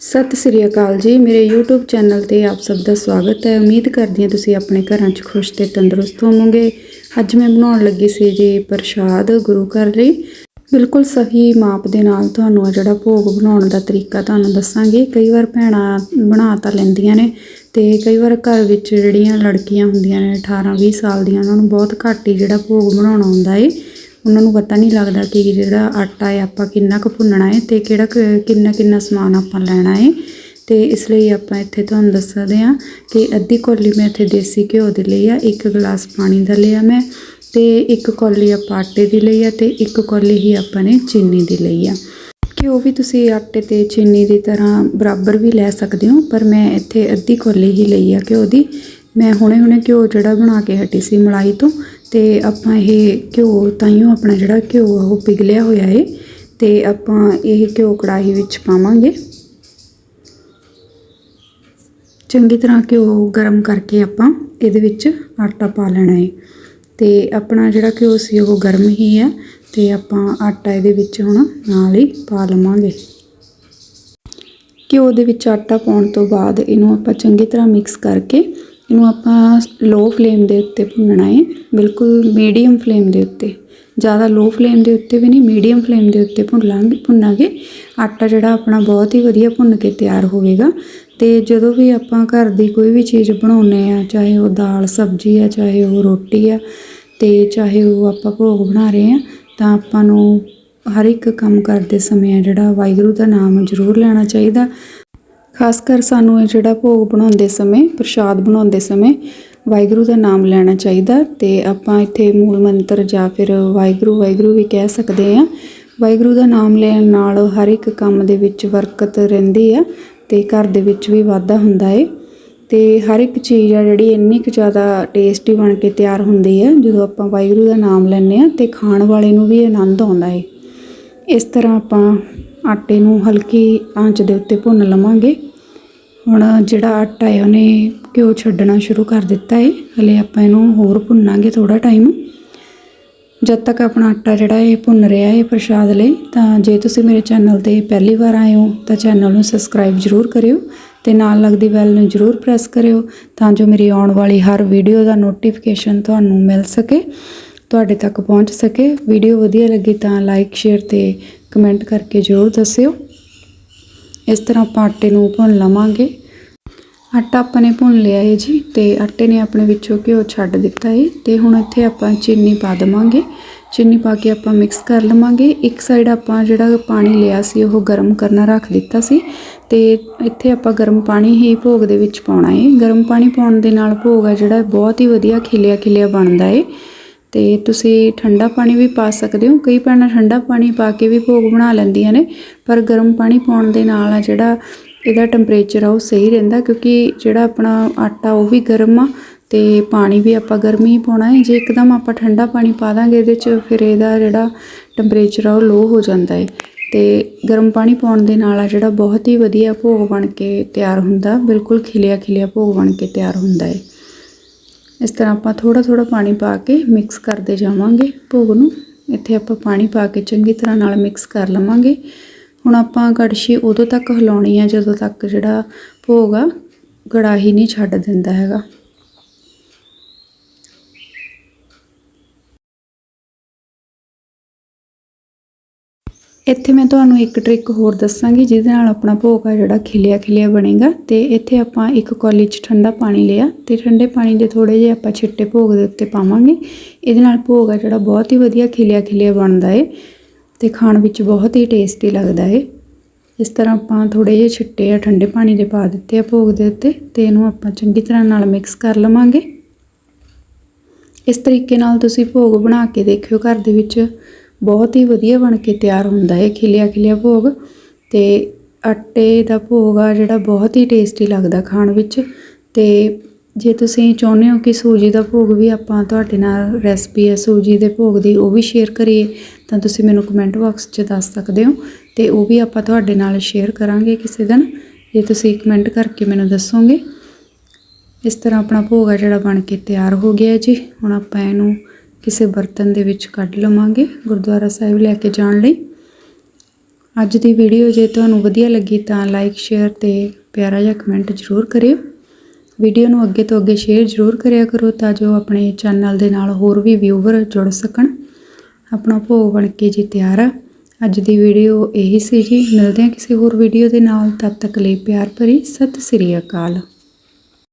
ਸਤਿ ਸ੍ਰੀ ਅਕਾਲ ਜੀ। ਮੇਰੇ YouTube channel ਤੇ ਆਪ ਸਭ ਦਾ ਸਵਾਗਤ ਹੈ। ਉਮੀਦ ਕਰਦੀ ਹਾਂ ਤੁਸੀਂ ਆਪਣੇ ਘਰਾਂ 'ਚ ਖੁਸ਼ ਤੇ ਤੰਦਰੁਸਤ ਹੋਵੋਗੇ। ਅੱਜ ਮੈਂ ਬਣਾਉਣ ਲੱਗੀ ਸੀ ਜੀ ਪ੍ਰਸ਼ਾਦ ਗੁਰੂ ਘਰ ਲਈ। ਬਿਲਕੁਲ ਸਹੀ ਮਾਪ ਦੇ ਨਾਲ ਤੁਹਾਨੂੰ ਆ ਜਿਹੜਾ ਭੋਗ ਬਣਾਉਣ ਦਾ ਤਰੀਕਾ ਤੁਹਾਨੂੰ ਦੱਸਾਂਗੇ। ਕਈ ਵਾਰ ਭੈਣਾਂ ਬਣਾ ਤਾਂ ਲੈਂਦੀਆਂ ਨੇ ਤੇ ਕਈ ਵਾਰ ਘਰ ਵਿੱਚ ਜਿਹੜੀਆਂ ਲੜਕੀਆਂ ਹੁੰਦੀਆਂ ਨੇ 18 20 ਸਾਲ ਦੀਆਂ, ਉਹਨਾਂ ਨੂੰ ਬਹੁਤ ਘੱਟ ਹੀ ਜਿਹੜਾ ਭੋਗ ਬਣਾਉਣਾ ਆਉਂਦਾ ਏ। ਉਹਨਾਂ ਨੂੰ ਪਤਾ ਨਹੀਂ ਲੱਗਦਾ ਕਿ ਜਿਹੜਾ ਆਟਾ ਹੈ ਆਪਾਂ ਕਿੰਨਾ ਕੁ ਭੁੰਨਣਾ ਹੈ ਅਤੇ ਕਿਹੜਾ ਕੁ- ਕਿੰਨਾ ਕਿੰਨਾ ਸਮਾਨ ਆਪਾਂ ਲੈਣਾ ਹੈ। ਅਤੇ ਇਸ ਲਈ ਆਪਾਂ ਇੱਥੇ ਤੁਹਾਨੂੰ ਦੱਸਦੇ ਹਾਂ ਕਿ ਅੱਧੀ ਕੌਲੀ ਮੈਂ ਇੱਥੇ ਦੇਸੀ ਘਿਓ ਦੀ ਲਈ ਆ, ਇੱਕ ਗਲਾਸ ਪਾਣੀ ਦਾ ਲਿਆ ਮੈਂ ਅਤੇ ਇੱਕ ਕੌਲੀ ਆਪਾਂ ਆਟੇ ਦੀ ਲਈ ਆ ਅਤੇ ਇੱਕ ਕੌਲੀ ਹੀ ਆਪਾਂ ਨੇ ਚੀਨੀ ਦੀ ਲਈ ਆ। ਘਿਓ ਵੀ ਤੁਸੀਂ ਆਟੇ ਤੇ ਚੀਨੀ ਦੀ ਤਰ੍ਹਾਂ ਬਰਾਬਰ ਵੀ ਲੈ ਸਕਦੇ ਹੋ, ਪਰ ਮੈਂ ਇੱਥੇ ਅੱਧੀ ਕੌਲੀ ਹੀ ਲਈ ਆ ਘਿਓ ਦੀ। ਮੈਂ ਹੁਣੇ ਹੁਣੇ ਘਿਓ ਜਿਹੜਾ ਬਣਾ ਕੇ ਹਟੀ ਸੀ ਮਲਾਈ ਤੋਂ ਤੇ ਆਪਾਂ ਇਹ ਘਿਓ ਤਾਈਓ ਆਪਣਾ ਜਿਹੜਾ ਘਿਓ ਆ, ਉਹ ਪਿਘਲਿਆ ਹੋਇਆ ਏ ਤੇ ਆਪਾਂ ਇਹ ਘਿਓ ਕੜਾਹੀ ਵਿੱਚ ਪਾਵਾਂਗੇ। ਚੰਗੀ ਤਰ੍ਹਾਂ ਘਿਓ ਗਰਮ ਕਰਕੇ ਆਪਾਂ ਇਹਦੇ ਵਿੱਚ ਆਟਾ ਪਾ ਲੈਣਾ ਏ। ਤੇ ਆਪਣਾ ਜਿਹੜਾ ਘਿਓ ਸੀ, ਉਹ ਗਰਮ ਹੀ ਹੈ ਤੇ ਆਪਾਂ ਆਟਾ ਇਹਦੇ ਵਿੱਚ ਹੁਣ ਨਾਲ ਹੀ ਪਾ ਲਵਾਂਗੇ। ਘਿਓ ਦੇ ਵਿੱਚ ਆਟਾ ਪਾਉਣ ਤੋਂ ਬਾਅਦ ਇਹਨੂੰ ਆਪਾਂ ਚੰਗੀ ਤਰ੍ਹਾਂ ਮਿਕਸ ਕਰਕੇ ਇਹਨੂੰ ਆਪਾਂ ਲੋ ਫਲੇਮ ਦੇ ਉੱਤੇ ਭੁੰਨਣਾ ਹੈ। ਬਿਲਕੁਲ ਮੀਡੀਅਮ ਫਲੇਮ ਦੇ ਉੱਤੇ। ਜ਼ਿਆਦਾ ਲੋ ਫਲੇਮ ਦੇ ਉੱਤੇ ਵੀ ਨਹੀਂ ਮੀਡੀਅਮ ਫਲੇਮ ਦੇ ਉੱਤੇ ਭੁੰਨ ਲਾਂਗੇ, ਭੁੰਨਾਂਗੇ। ਆਟਾ ਜਿਹੜਾ ਆਪਣਾ ਬਹੁਤ ਹੀ ਵਧੀਆ ਭੁੰਨ ਕੇ ਤਿਆਰ ਹੋਵੇਗਾ। ਤੇ ਜਦੋਂ ਵੀ ਆਪਾਂ ਘਰ ਦੀ ਕੋਈ ਵੀ ਚੀਜ਼ ਬਣਾਉਨੇ ਆ ਚਾਹੇ ਉਹ ਦਾਲ, ਸਬਜ਼ੀ ਆ, ਚਾਹੇ ਉਹ ਰੋਟੀ ਆ, ਤੇ ਚਾਹੇ ਉਹ ਆਪਾਂ ਭੋਗ ਬਣਾ ਰਹੇ ਆ ਤਾਂ ਆਪਾਂ ਨੂੰ ਹਰ ਇੱਕ ਕੰਮ ਕਰਦੇ ਸਮੇਂ ਆ ਜਿਹੜਾ ਵਾਹਿਗੁਰੂ ਦਾ ਨਾਮ ਜ਼ਰੂਰ ਲੈਣਾ ਚਾਹੀਦਾ। ਖਾਸ ਕਰ ਸਾਨੂੰ ਇਹ ਜਿਹੜਾ ਭੋਗ ਬਣਾਉਂਦੇ ਸਮੇਂ, ਪ੍ਰਸ਼ਾਦ ਬਣਾਉਂਦੇ ਸਮੇਂ ਵਾਹਿਗੁਰੂ ਦਾ ਨਾਮ ਲੈਣਾ ਚਾਹੀਦਾ ਤੇ ਆਪਾਂ ਇੱਥੇ ਮੂਲ ਮੰਤਰ ਜਾਂ ਫਿਰ ਵਾਹਿਗੁਰੂ ਵਾਹਿਗੁਰੂ ਵੀ ਕਹਿ ਸਕਦੇ ਆ ਵਾਹਿਗੁਰੂ ਦਾ ਨਾਮ ਲੈਣ ਨਾਲ ਹਰ ਇੱਕ ਕੰਮ ਦੇ ਵਿੱਚ ਬਰਕਤ ਰਹਿੰਦੀ ਆ ਤੇ ਘਰ ਦੇ ਵਿੱਚ ਵੀ ਵਾਧਾ ਹੁੰਦਾ ਏ। ਤੇ ਹਰ ਇੱਕ ਚੀਜ਼ ਆ ਜਿਹੜੀ ਇੰਨੀ ਕੁ ਜ਼ਿਆਦਾ ਟੇਸਟੀ ਬਣ ਕੇ ਤਿਆਰ ਹੁੰਦੀ ਹੈ ਜਦੋਂ ਆਪਾਂ ਵਾਹਿਗੁਰੂ ਦਾ ਨਾਮ ਲੈਂਦੇ ਆ ਤੇ ਖਾਣ ਵਾਲੇ ਨੂੰ ਵੀ ਆਨੰਦ ਆਉਂਦਾ ਏ। ਇਸ ਤਰ੍ਹਾਂ ਆਪਾਂ ਆਟੇ ਨੂੰ ਹਲਕੀ ਆਂਚ ਦੇ ਉੱਤੇ ਭੁੰਨ ਲਵਾਂਗੇ। ਹੁਣ ਜਿਹੜਾ ਆਟਾ ਹੈ, ਉਹਨੇ ਘਿਓ ਛੱਡਣਾ ਸ਼ੁਰੂ ਕਰ ਦਿੱਤਾ ਹੈ ਹਲੇ ਆਪਾਂ ਇਹਨੂੰ ਹੋਰ ਭੁੰਨਾਂਗੇ ਥੋੜਾ ਟਾਈਮ। ਜਦ ਤੱਕ ਆਪਣਾ ਆਟਾ ਜਿਹੜਾ ਇਹ ਭੁੰਨ ਰਿਹਾ ਹੈ ਪ੍ਰਸ਼ਾਦ ਲਈ, ਤਾਂ ਜੇ ਤੁਸੀਂ ਮੇਰੇ ਚੈਨਲ ਤੇ ਪਹਿਲੀ ਵਾਰ ਆਏ ਹੋ, ਤਾਂ ਚੈਨਲ ਨੂੰ ਸਬਸਕ੍ਰਾਈਬ ਜ਼ਰੂਰ ਕਰਿਓ ਤੇ ਨਾਲ ਲੱਗਦੀ ਬੈਲ ਨੂੰ ਜ਼ਰੂਰ ਪ੍ਰੈਸ ਕਰਿਓ ਤਾਂ ਜੋ ਮੇਰੀ ਆਉਣ ਵਾਲੀ ਹਰ ਵੀਡੀਓ ਦਾ ਨੋਟੀਫਿਕੇਸ਼ਨ ਤੁਹਾਨੂੰ ਮਿਲ ਸਕੇ, ਤੁਹਾਡੇ ਤੱਕ ਪਹੁੰਚ ਸਕੇ। ਵੀਡੀਓ ਵਧੀਆ ਲੱਗੀ ਤਾਂ ਲਾਈਕ, ਸ਼ੇਅਰ ਤੇ ਕਮੈਂਟ ਕਰਕੇ ਜ਼ਰੂਰ ਦੱਸਿਓ। ਇਸ ਤਰ੍ਹਾਂ ਆਪਾਂ ਆਟੇ ਨੂੰ ਭੁੰਨ ਲਵਾਂਗੇ। ਆਟਾ ਆਪਾਂ ਨੇ ਭੁੰਨ ਲਿਆ ਹੈ ਜੀ ਤੇ ਆਟੇ ਨੇ ਆਪਣੇ ਵਿੱਚੋਂ ਘਿਓ ਛੱਡ ਦਿੱਤਾ ਹੈ ਤੇ ਹੁਣ ਇੱਥੇ ਆਪਾਂ ਚੀਨੀ ਪਾ ਦੇਵਾਂਗੇ। ਚੀਨੀ ਪਾ ਕੇ ਆਪਾਂ ਮਿਕਸ ਕਰ ਲਵਾਂਗੇ। ਇੱਕ ਸਾਈਡ ਆਪਾਂ ਜਿਹੜਾ ਪਾਣੀ ਲਿਆ ਸੀ ਉਹ ਗਰਮ ਕਰਨਾ ਰੱਖ ਦਿੱਤਾ ਸੀ ਤੇ ਇੱਥੇ ਆਪਾਂ ਗਰਮ ਪਾਣੀ ਹੀ ਭੋਗ ਦੇ ਵਿੱਚ ਪਾਉਣਾ ਹੈ ਗਰਮ ਪਾਣੀ ਪਾਉਣ ਦੇ ਨਾਲ ਭੋਗ ਆ ਜਿਹੜਾ ਬਹੁਤ ਹੀ ਵਧੀਆ ਖਿਲਿਆ ਖਿਲਿਆ ਬਣਦਾ ਹੈ ਤੇ ਤੁਸੀਂ ਠੰਡਾ ਪਾਣੀ ਵੀ ਪਾ ਸਕਦੇ ਹੋ। ਕਈ ਭੈਣਾਂ ਠੰਡਾ ਪਾਣੀ ਪਾ ਕੇ ਵੀ ਭੋਗ ਬਣਾ ਲੈਂਦੀਆਂ ਨੇ, ਪਰ ਗਰਮ ਪਾਣੀ ਪਾਉਣ ਦੇ ਨਾਲ ਆ ਜਿਹੜਾ ਇਹਦਾ ਟੈਂਪਰੇਚਰ ਆ ਉਹ ਸਹੀ ਰਹਿੰਦਾ ਕਿਉਂਕਿ ਜਿਹੜਾ ਆਪਣਾ ਆਟਾ ਉਹ ਵੀ ਗਰਮ ਆ ਤੇ ਪਾਣੀ ਵੀ ਆਪਾਂ ਗਰਮ ਹੀ ਪਾਉਣਾ ਹੈ। ਜੇ ਇੱਕਦਮ ਆਪਾਂ ਠੰਡਾ ਪਾਣੀ ਪਾ ਦਾਂਗੇ, ਇਹਦੇ 'ਚ ਫਿਰ ਇਹਦਾ ਜਿਹੜਾ ਟੈਂਪਰੇਚਰ ਆ ਉਹ ਲੋ ਹੋ ਜਾਂਦਾ ਹੈ। ਤੇ ਗਰਮ ਪਾਣੀ ਪਾਉਣ ਦੇ ਨਾਲ ਆ ਜਿਹੜਾ ਬਹੁਤ ਹੀ ਵਧੀਆ ਭੋਗ ਬਣ ਕੇ ਤਿਆਰ ਹੁੰਦਾ, ਬਿਲਕੁਲ ਖਿਲਿਆ ਖਿਲਿਆ ਭੋਗ ਬਣ ਕੇ ਤਿਆਰ ਹੁੰਦਾ ਹੈ। ਇਸ ਤਰ੍ਹਾਂ ਆਪਾਂ ਥੋੜਾ ਥੋੜਾ ਪਾਣੀ ਪਾ ਕੇ ਮਿਕਸ ਕਰਦੇ ਜਾਵਾਂਗੇ ਭੋਗ ਨੂੰ। ਇੱਥੇ ਆਪਾਂ ਪਾਣੀ ਪਾ ਕੇ ਚੰਗੀ ਤਰ੍ਹਾਂ ਨਾਲ ਮਿਕਸ ਕਰ ਲਵਾਂਗੇ। ਹੁਣ ਆਪਾਂ ਕੜਛੀ ਉਦੋਂ ਤੱਕ ਹਿਲਾਉਣੀ ਆ ਜਦੋਂ ਤੱਕ ਜਿਹੜਾ ਭੋਗ ਆ, ਕੜਾਹੀ ਨਹੀਂ ਛੱਡ ਦਿੰਦਾ ਹੈਗਾ। ਇੱਥੇ ਮੈਂ ਤੁਹਾਨੂੰ ਇੱਕ ਟ੍ਰਿਕ ਹੋਰ ਦੱਸਾਂਗੀ, ਜਿਹਦੇ ਨਾਲ ਆਪਣਾ ਭੋਗ ਆ ਜਿਹੜਾ ਖਿਲਿਆ ਖਿਲਿਆ ਬਣੇਗਾ। ਤੇ ਇੱਥੇ ਆਪਾਂ ਇੱਕ ਕੌਲੀ 'ਚ ਠੰਡਾ ਪਾਣੀ ਲਿਆ। ਤੇ ਠੰਡੇ ਪਾਣੀ ਦੇ ਥੋੜੇ ਜਿਹੇ ਆਪਾਂ ਛਿੱਟੇ ਭੋਗ ਦੇ ਉੱਤੇ ਪਾਵਾਂਗੇ। ਇਹਦੇ ਨਾਲ ਭੋਗ ਆ ਜਿਹੜਾ ਬਹੁਤ ਹੀ ਵਧੀਆ ਖਿਲਿਆ ਖਿਲਿਆ ਬਣਦਾ ਏ। ਤੇ ਖਾਣ ਵਿੱਚ ਬਹੁਤ ਹੀ ਟੇਸਟੀ ਲੱਗਦਾ ਏ। ਇਸ ਤਰ੍ਹਾਂ ਆਪਾਂ ਥੋੜੇ ਜਿਹੇ ਛਿੱਟੇ ਆ ਠੰਡੇ ਪਾਣੀ ਦੇ ਪਾ ਦਿੱਤੇ ਆ ਭੋਗ ਦੇ ਉੱਤੇ। ਤੇ ਇਹਨੂੰ ਆਪਾਂ ਚੰਗੀ ਤਰ੍ਹਾਂ ਨਾਲ ਮਿਕਸ ਕਰ ਲਵਾਂਗੇ। ਇਸ ਤਰੀਕੇ ਨਾਲ ਤੁਸੀਂ ਭੋਗ ਬਣਾ ਕੇ ਦੇਖਿਓ ਘਰ ਦੇ ਵਿੱਚ। ਬਹੁਤ ਹੀ ਵਧੀਆ ਬਣ ਕੇ ਤਿਆਰ ਹੁੰਦਾ ਹੈ ਖਿਲਿਆ ਖਿਲਿਆ ਭੋਗ ਤੇ ਆਟੇ ਦਾ ਭੋਗ ਆ ਜਿਹੜਾ ਬਹੁਤ ਹੀ ਟੇਸਟੀ ਲੱਗਦਾ ਖਾਣ ਵਿੱਚ ਤੇ ਜੇ ਤੁਸੀਂ ਚਾਹੁੰਦੇ ਹੋ ਕਿ ਸੂਜੀ ਦਾ ਭੋਗ ਵੀ ਆਪਾਂ ਤੁਹਾਡੇ ਨਾਲ ਰੈਸਪੀ ਹੈ ਸੂਜੀ ਦੇ ਭੋਗ ਦੀ ਉਹ ਵੀ ਸ਼ੇਅਰ ਕਰੀਏ, ਤਾਂ ਤੁਸੀਂ ਮੈਨੂੰ ਕਮੈਂਟ ਬਾਕਸ 'ਚ ਦੱਸ ਸਕਦੇ ਹੋ ਤੇ ਉਹ ਵੀ ਆਪਾਂ ਤੁਹਾਡੇ ਨਾਲ ਸ਼ੇਅਰ ਕਰਾਂਗੇ ਕਿਸੇ ਦਿਨ। ਜੇ ਤੁਸੀਂ ਕਮੈਂਟ ਕਰਕੇ ਮੈਨੂੰ ਦੱਸੋਗੇ। ਇਸ ਤਰ੍ਹਾਂ ਆਪਣਾ ਭੋਗ ਆ ਜਿਹੜਾ ਬਣ ਕੇ ਤਿਆਰ ਹੋ ਗਿਆ ਜੀ। ਹੁਣ ਆਪਾਂ ਇਹਨੂੰ ਕਿਸੇ ਬਰਤਨ ਦੇ ਵਿੱਚ ਕੱਢ ਲਵਾਂਗੇ ਗੁਰਦੁਆਰਾ ਸਾਹਿਬ ਲੈ ਕੇ ਜਾਣ ਲਈ। ਅੱਜ ਦੀ ਵੀਡੀਓ ਜੇ ਤੁਹਾਨੂੰ ਵਧੀਆ ਲੱਗੀ ਤਾਂ ਲਾਈਕ ਸ਼ੇਅਰ ਤੇ ਪਿਆਰਾ ਜਿਹਾ ਕਮੈਂਟ ਜ਼ਰੂਰ ਕਰਿਓ। ਵੀਡੀਓ ਨੂੰ ਅੱਗੇ ਤੋਂ ਅੱਗੇ ਸ਼ੇਅਰ ਜ਼ਰੂਰ ਕਰਿਆ ਕਰੋ ਤਾਂ ਜੋ ਆਪਣੇ ਚੈਨਲ ਦੇ ਨਾਲ ਹੋਰ ਵੀ ਵਿਊਵਰ ਜੁੜ ਸਕਣ। ਆਪਣਾ ਭੋਗ ਬਣ ਕੇ ਜੀ ਤਿਆਰ ਆ। ਅੱਜ ਦੀ ਵੀਡੀਓ ਇਹੀ ਸੀ ਜੀ ਮਿਲਦੇ ਹਾਂ ਕਿਸੇ ਹੋਰ ਵੀਡੀਓ ਦੇ ਨਾਲ। ਤਦ ਤੱਕ ਲਈ ਪਿਆਰ ਭਰੀ। ਸਤਿ ਸ੍ਰੀ ਅਕਾਲ।